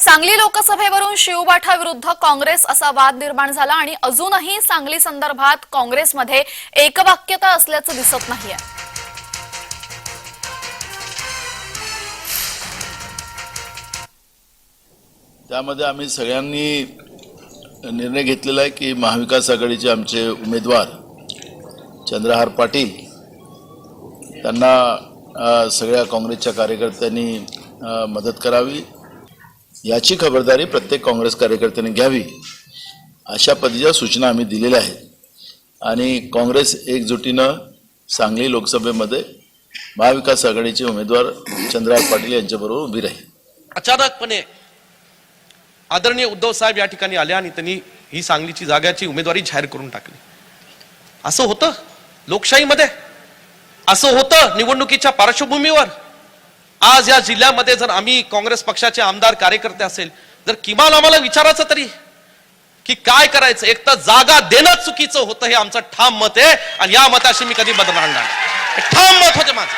सांगली लोकसभेवरून शिवबाठा विरुद्ध काँग्रेस असा वाद निर्माण झाला आणि अजूनही सांगली संदर्भात काँग्रेसमध्ये एकवाक्यता असल्याचं दिसत नाहीये. त्यामध्ये आम्ही सगळ्यांनी निर्णय घेतलेला आहे की महाविकास आघाडीचे आमचे उमेदवार चंद्रहार पाटील त्यांना सगळ्या काँग्रेसच्या कार्यकर्त्यांनी मदत करावी. याची खबरदारी प्रत्येक काँग्रेस कार्यकर्त्याने घ्यावी अशा पद्धतीच्या सूचना आम्ही दिलेल्या आहेत. आणि काँग्रेस एकजुटीनं सांगली लोकसभेमध्ये महाविकास आघाडीचे उमेदवार चंद्रहार पाटील यांच्याबरोबर उभी राहील. अचानकपणे आदरणीय उद्धव साहेब या ठिकाणी आले आणि त्यांनी ही सांगलीची जागाची उमेदवारी जाहीर करून टाकली. असं होतं? लोकशाहीमध्ये? असं होतं निवडणुकीच्या पार्श्वभूमीवर? आज या जिल्ह्यामध्ये जर आम्ही काँग्रेस पक्षाचे आमदार कार्यकर्ते असेल जर किमान आम्हाला विचारायचं तरी की काय करायचं? एक तर जागा देणं चुकीचं होतं हे आमचं ठाम मत आहे आणि या मताशी मी कधी बदलणार नाही. ठाम मत होते माझं.